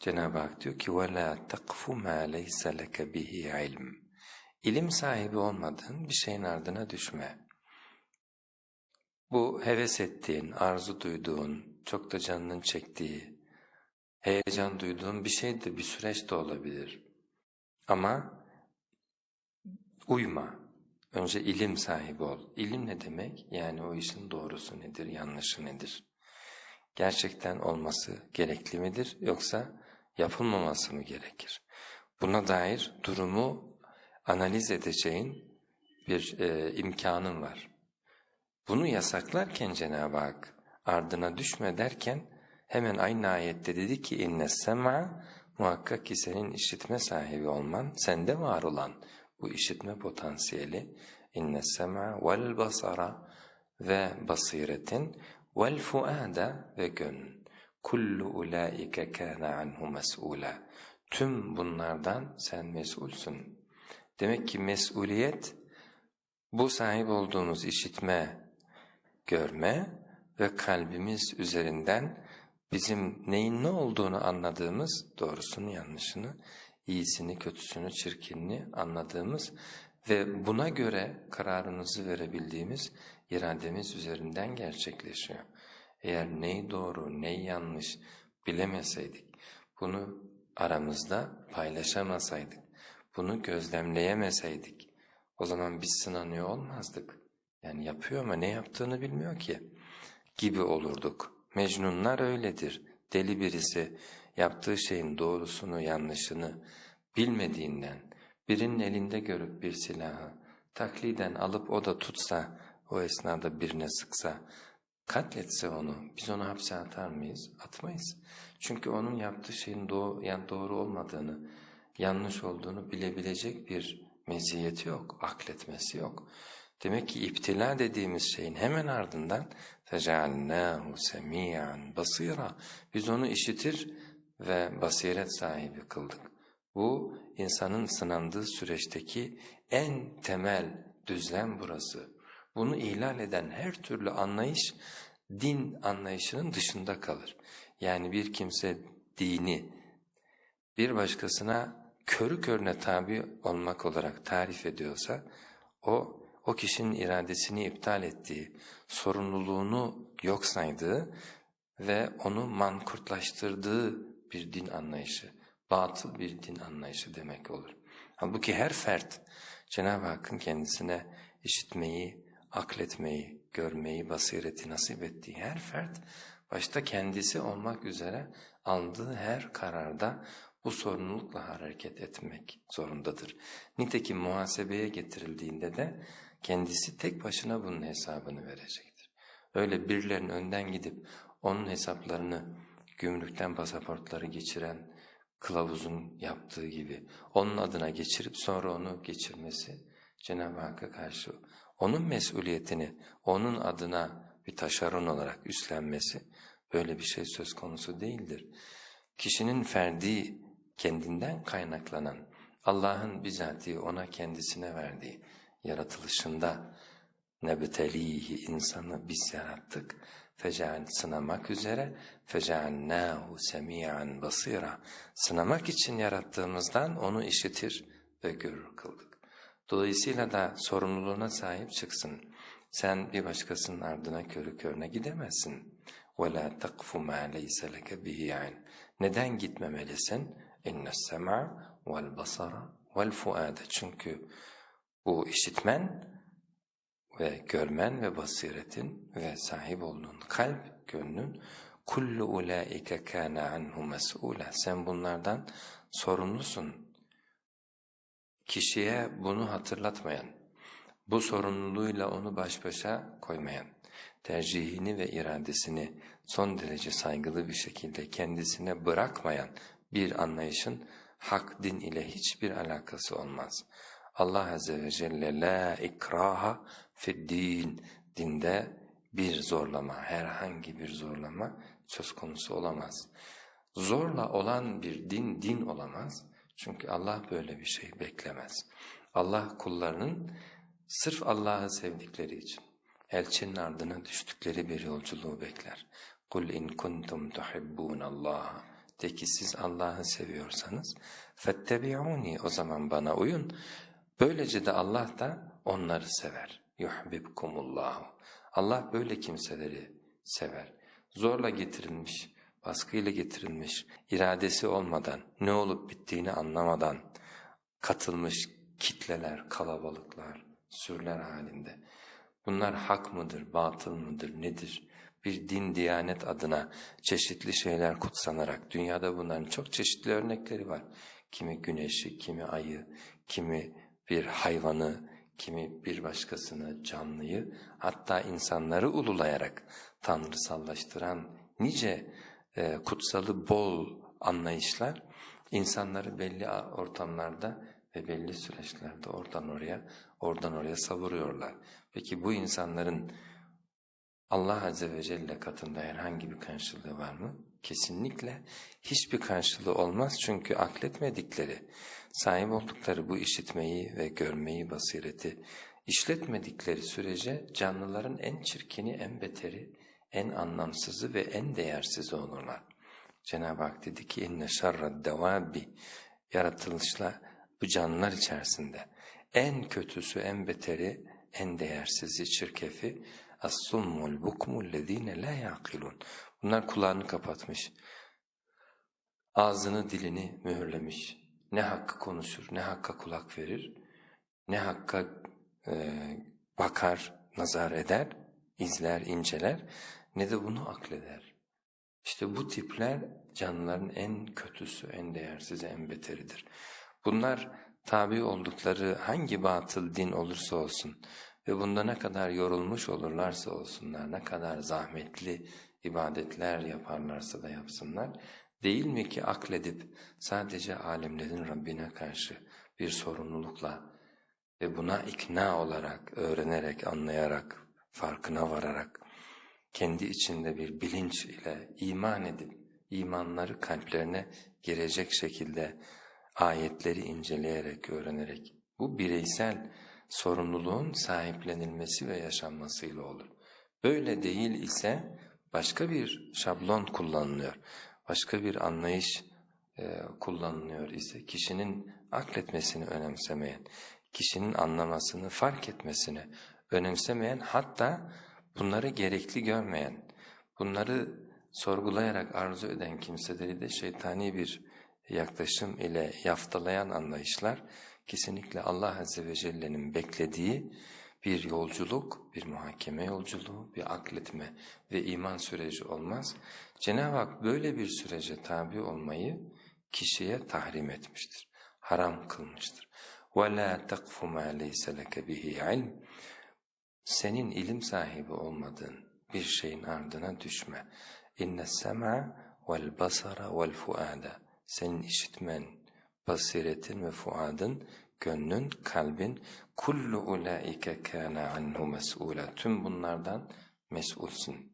Cenab-ı Hak diyor ki وَلَا تَقْفُ مَا لَيْسَ لَكَ بِهِ عِلْمٍ İlim sahibi olmadığın bir şeyin ardına düşme. Bu heves ettiğin, arzu duyduğun, çok da canının çektiği, heyecan duyduğun bir şey de bir süreç de olabilir. Ama uyma. Önce ilim sahibi ol. İlim ne demek? Yani o işin doğrusu nedir, yanlışı nedir? Gerçekten olması gerekli midir yoksa yapılmaması mı gerekir? Buna dair durumu analiz edeceğin bir e, imkanın var. Bunu yasaklarken Cenab-ı Hak ardına düşme derken hemen aynı ayette dedi ki inne sema muhakkak ki senin işitme sahibi olman sende var olan bu işitme potansiyeli inne sema vel basara ve basiretin vel fuada ve gönlün kullu ulaike kana anhu mes'ula tüm bunlardan sen mesulsün demek ki mesuliyet bu sahip olduğumuz işitme görme ve kalbimiz üzerinden bizim neyin ne olduğunu anladığımız, doğrusunu yanlışını, iyisini kötüsünü çirkinini anladığımız ve buna göre kararımızı verebildiğimiz irademiz üzerinden gerçekleşiyor. Eğer neyi doğru, neyi yanlış bilemeseydik, bunu aramızda paylaşamasaydık, bunu gözlemleyemeseydik, o zaman biz sınanıyor olmazdık. Yani yapıyor ama ne yaptığını bilmiyor ki gibi olurduk. Mecnunlar öyledir. Deli birisi yaptığı şeyin doğrusunu yanlışını bilmediğinden birinin elinde görüp bir silahı takliden alıp o da tutsa o esnada birine sıksa katletse onu biz onu hapse atar mıyız? Atmayız. Çünkü onun yaptığı şeyin doğru, yani doğru olmadığını yanlış olduğunu bilebilecek bir meziyeti yok, akletmesi yok. Demek ki iptila dediğimiz şeyin hemen ardından فَجَعَلْنَاهُ سَمِيعًا basira. Biz onu işitir ve basiret sahibi kıldık. Bu insanın sınandığı süreçteki en temel düzlem burası. Bunu ihlal eden her türlü anlayış din anlayışının dışında kalır. Yani bir kimse dini bir başkasına körü körüne tabi olmak olarak tarif ediyorsa o o kişinin iradesini iptal ettiği, sorumluluğunu yok saydığı ve onu mankurtlaştırdığı bir din anlayışı, batıl bir din anlayışı demek olur. Halbuki her fert Cenab-ı Hakk'ın kendisine işitmeyi, akletmeyi, görmeyi, basireti nasip ettiği her fert başta kendisi olmak üzere aldığı her kararda bu sorumlulukla hareket etmek zorundadır. Nitekim muhasebeye getirildiğinde de kendisi tek başına bunun hesabını verecektir. Öyle birilerinin önden gidip onun hesaplarını gümrükten pasaportları geçiren kılavuzun yaptığı gibi onun adına geçirip sonra onu geçirmesi Cenab-ı Hakk'a karşı onun mesuliyetini onun adına bir taşeron olarak üstlenmesi böyle bir şey söz konusu değildir. Kişinin ferdi kendinden kaynaklanan Allah'ın bizatihi ona kendisine verdiği yaratılışında nebtelihi insanı biz yarattık. Feceal sınamak üzere fecealnahu semi'an basira sınamak için yarattığımızdan onu işitir ve görür kıldık. Dolayısıyla da sorumluluğuna sahip çıksın. Sen bir başkasının ardına körü körüne gidemezsin. وَلَا تَقْفُ مَا لَيْسَ لَكَ بِهِ Neden gitmemelisin? اِنَّ السَّمَعَ وَالْبَصَرَ وَالْفُؤَادَ Çünkü bu işitmen ve görmen ve basiretin ve sahip olduğun kalp, gönlün kullu ulaike kana anhu mes'ula. Sen bunlardan sorumlusun. Kişiye bunu hatırlatmayan, bu sorumluluğuyla onu baş başa koymayan, tercihini ve iradesini son derece saygılı bir şekilde kendisine bırakmayan bir anlayışın hak din ile hiçbir alakası olmaz. Allah Azze ve Celle la ikraha fiddin dinde bir zorlama, herhangi bir zorlama söz konusu olamaz. Zorla olan bir din, din olamaz. Çünkü Allah böyle bir şey beklemez. Allah kullarının sırf Allah'ı sevdikleri için elçinin ardına düştükleri bir yolculuğu bekler. قُلْ اِنْ كُنْتُمْ تُحِبُّونَ اللّٰهَ De ki siz Allah'ı seviyorsanız فَاتَّبِعُونِ O zaman bana uyun. Böylece de Allah da onları sever. يُحْبِبْكُمُ Allah böyle kimseleri sever. Zorla getirilmiş, baskıyla getirilmiş, iradesi olmadan, ne olup bittiğini anlamadan katılmış kitleler, kalabalıklar, sürüler halinde. Bunlar hak mıdır, batıl mıdır, nedir? Bir din, diyanet adına çeşitli şeyler kutsanarak, dünyada bunların çok çeşitli örnekleri var. Kimi güneşi, kimi ayı, kimi bir hayvanı, kimi bir başkasını, canlıyı, hatta insanları ululayarak tanrısallaştıran nice e, kutsalı bol anlayışlar, insanları belli ortamlarda ve belli süreçlerde oradan oraya, oradan oraya savuruyorlar. Peki bu insanların Allah Azze ve Celle katında herhangi bir karşılığı var mı? Kesinlikle hiçbir karşılığı olmaz çünkü akletmedikleri, sahip oldukları bu işitmeyi ve görmeyi, basireti işletmedikleri sürece canlıların en çirkini, en beteri, en anlamsızı ve en değersizi olurlar. Cenab-ı Hak dedi ki inne şerred devabi yaratılışla bu canlılar içerisinde en kötüsü, en beteri, en değersizi, çirkefi as-summul bukmul lezine la yaqilun. Bunlar kulağını kapatmış. Ağzını, dilini mühürlemiş. Ne hakkı konuşur, ne hakka kulak verir, ne hakka e, bakar, nazar eder, izler, inceler, ne de bunu akleder. İşte bu tipler canlıların en kötüsü, en değersizi, en beteridir. Bunlar tabi oldukları hangi batıl din olursa olsun ve bunda ne kadar yorulmuş olurlarsa olsunlar, ne kadar zahmetli ibadetler yaparlarsa da yapsınlar, değil mi ki akledip sadece alemlerin Rabbine karşı bir sorumlulukla ve buna ikna olarak, öğrenerek, anlayarak, farkına vararak, kendi içinde bir bilinç ile iman edip, imanları kalplerine girecek şekilde ayetleri inceleyerek, öğrenerek, bu bireysel sorumluluğun sahiplenilmesi ve yaşanmasıyla olur. Böyle değil ise başka bir şablon kullanılıyor, başka bir anlayış e, kullanılıyor ise kişinin akletmesini önemsemeyen, kişinin anlamasını, fark etmesini önemsemeyen hatta bunları gerekli görmeyen, bunları sorgulayarak arzu eden kimseleri de şeytani bir yaklaşım ile yaftalayan anlayışlar kesinlikle Allah Azze ve Celle'nin beklediği bir yolculuk, bir muhakeme yolculuğu, bir akletme ve iman süreci olmaz. Cenab-ı Hak böyle bir sürece tabi olmayı kişiye tahrim etmiştir, haram kılmıştır. وَلَا تَقْفُ مَا لَيْسَ لَكَ بِهِ عِلْمٍ senin ilim sahibi olmadığın bir şeyin ardına düşme. İnne sema vel basara vel fuada. Senin işitmen, basiretin ve fuadın, gönlün, kalbin kullu ulaike kana anhu mes'ula. Tüm bunlardan mes'ulsun.